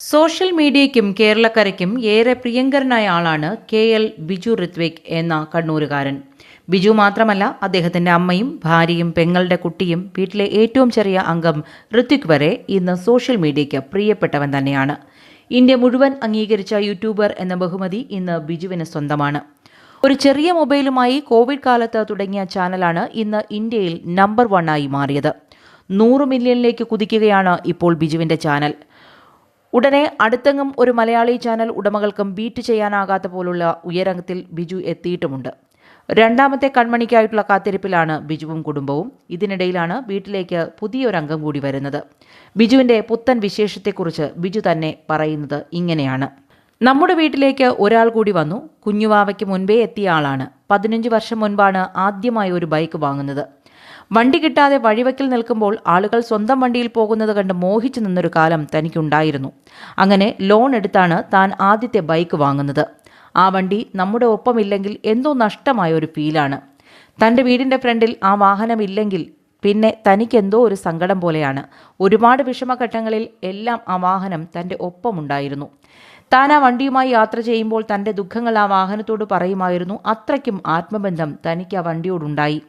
Social മീഡിയയ്ക്കും കേരളക്കരയ്ക്കും ഏറെ പ്രിയങ്കരനായ ആളാണ് കെ എൽ ബിജു ഋത്വിക് എന്ന കണ്ണൂരുകാരൻ. ബിജു മാത്രമല്ല അദ്ദേഹത്തിന്റെ അമ്മയും ഭാര്യയും പെങ്ങളുടെ കുട്ടിയും വീട്ടിലെ ഏറ്റവും ചെറിയ അംഗം ഋത്വിക് വരെ ഇന്ന് സോഷ്യൽ മീഡിയയ്ക്ക് പ്രിയപ്പെട്ടവൻ തന്നെയാണ്. ഇന്ത്യ മുഴുവൻ അംഗീകരിച്ച യൂട്യൂബർ എന്ന ബഹുമതി ഇന്ന് ബിജുവിന് സ്വന്തമാണ്. ഒരു ചെറിയ മൊബൈലുമായി കോവിഡ് കാലത്ത് തുടങ്ങിയ ചാനലാണ് ഇന്ന് ഇന്ത്യയിൽ നമ്പർ വണ്ണായി മാറിയത്. നൂറ് മില്യണിലേക്ക് കുതിക്കുകയാണ് ഇപ്പോൾ ബിജുവിന്റെ ചാനൽ. ഉടനെ അടുത്തെങ്ങും ഒരു മലയാളി ചാനൽ ഉടമകൾക്കും ബീറ്റ് ചെയ്യാനാകാത്ത പോലുള്ള ഉയരത്തിൽ ബിജു എത്തിയിട്ടുമുണ്ട്. രണ്ടാമത്തെ കൺമണിക്കായിട്ടുള്ള കാത്തിരിപ്പിലാണ് ബിജുവും കുടുംബവും. ഇതിനിടയിലാണ് വീട്ടിലേക്ക് പുതിയൊരംഗം കൂടി വരുന്നത്. ബിജുവിന്റെ പുത്തൻ വിശേഷത്തെക്കുറിച്ച് ബിജു തന്നെ പറയുന്നത് ഇങ്ങനെയാണ്. നമ്മുടെ വീട്ടിലേക്ക് ഒരാൾ കൂടി വന്നു. കുഞ്ഞുവാവയ്ക്ക് മുൻപേ എത്തിയ ആളാണ്. പതിനഞ്ച് വർഷം മുൻപാണ് ആദ്യമായി ഒരു ബൈക്ക് വാങ്ങുന്നത്. വണ്ടി കിട്ടാതെ വഴിവക്കിൽ നിൽക്കുമ്പോൾ ആളുകൾ സ്വന്തം വണ്ടിയിൽ പോകുന്നത് കണ്ട് മോഹിച്ചു നിന്നൊരു കാലം തനിക്കുണ്ടായിരുന്നു. അങ്ങനെ ലോൺ എടുത്താണ് താൻ ആദ്യത്തെ ബൈക്ക് വാങ്ങുന്നത്. ആ വണ്ടി നമ്മുടെ ഒപ്പമില്ലെങ്കിൽ എന്തോ നഷ്ടമായ ഒരു ഫീലാണ്. തന്റെ വീടിന്റെ ഫ്രണ്ടിൽ ആ വാഹനമില്ലെങ്കിൽ പിന്നെ തനിക്കെന്തോ ഒരു സങ്കടം പോലെയാണ്. ഒരുപാട് വിഷമഘട്ടങ്ങളിൽ എല്ലാം ആ വാഹനം തന്റെ ഒപ്പമുണ്ടായിരുന്നു. താൻ ആ വണ്ടിയുമായി യാത്ര ചെയ്യുമ്പോൾ തന്റെ ദുഃഖങ്ങൾ ആ വാഹനത്തോട് പറയുമായിരുന്നു. അത്രയ്ക്കും ആത്മബന്ധം തനിക്ക് ആ വണ്ടിയോടുണ്ടായി.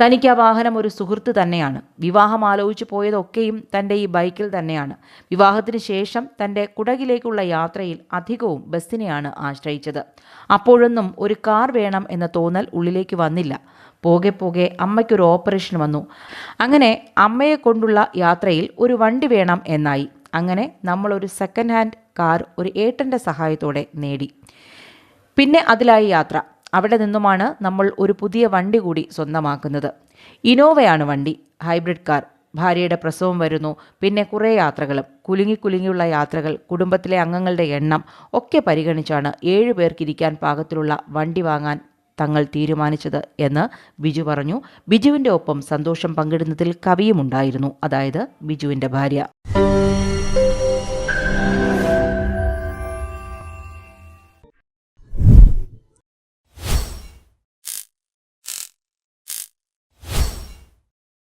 തനിക്ക് ആ വാഹനം ഒരു സുഹൃത്ത് തന്നെയാണ്. വിവാഹം ആലോചിച്ചു പോയതൊക്കെയും തന്റെ ഈ ബൈക്കിൽ തന്നെയാണ്. വിവാഹത്തിന് ശേഷം തന്റെ കുടകിലേക്കുള്ള യാത്രയിൽ അധികവും ബസ്സിനെയാണ് ആശ്രയിച്ചത്. അപ്പോഴൊന്നും ഒരു കാർ വേണം എന്ന തോന്നൽ ഉള്ളിലേക്ക് വന്നില്ല. പോകെ പോകെ അമ്മയ്ക്കൊരു ഓപ്പറേഷൻ വന്നു. അങ്ങനെ അമ്മയെ കൊണ്ടുള്ള യാത്രയിൽ ഒരു വണ്ടി വേണം എന്നായി. അങ്ങനെ നമ്മളൊരു സെക്കൻഡ് ഹാൻഡ് കാർ ഒരു ഏട്ടന്റെ സഹായത്തോടെ നേടി. പിന്നെ അതിലായി യാത്ര. അവിടെ നിന്നുമാണ് നമ്മൾ ഒരു പുതിയ വണ്ടി കൂടി സ്വന്തമാക്കുന്നത്. ഇനോവയാണ് വണ്ടി. Hybrid car. ഭാര്യയുടെ പ്രസവം വരുന്നു. പിന്നെ കുറേ യാത്രകളും. കുലുങ്ങി കുലുങ്ങിയുള്ള യാത്രകൾ കുടുംബത്തിലെ അംഗങ്ങളുടെ എണ്ണം ഒക്കെ പരിഗണിച്ചാണ് ഏഴു പേർക്കിരിക്കാൻ പാകത്തിലുള്ള വണ്ടി വാങ്ങാൻ തങ്ങൾ തീരുമാനിച്ചത് എന്ന് ബിജു പറഞ്ഞു. ബിജുവിന്റെ ഒപ്പം സന്തോഷം പങ്കിടുന്നതിൽ കവിയുമുണ്ടായിരുന്നു അതായത് ബിജുവിന്റെ ഭാര്യ.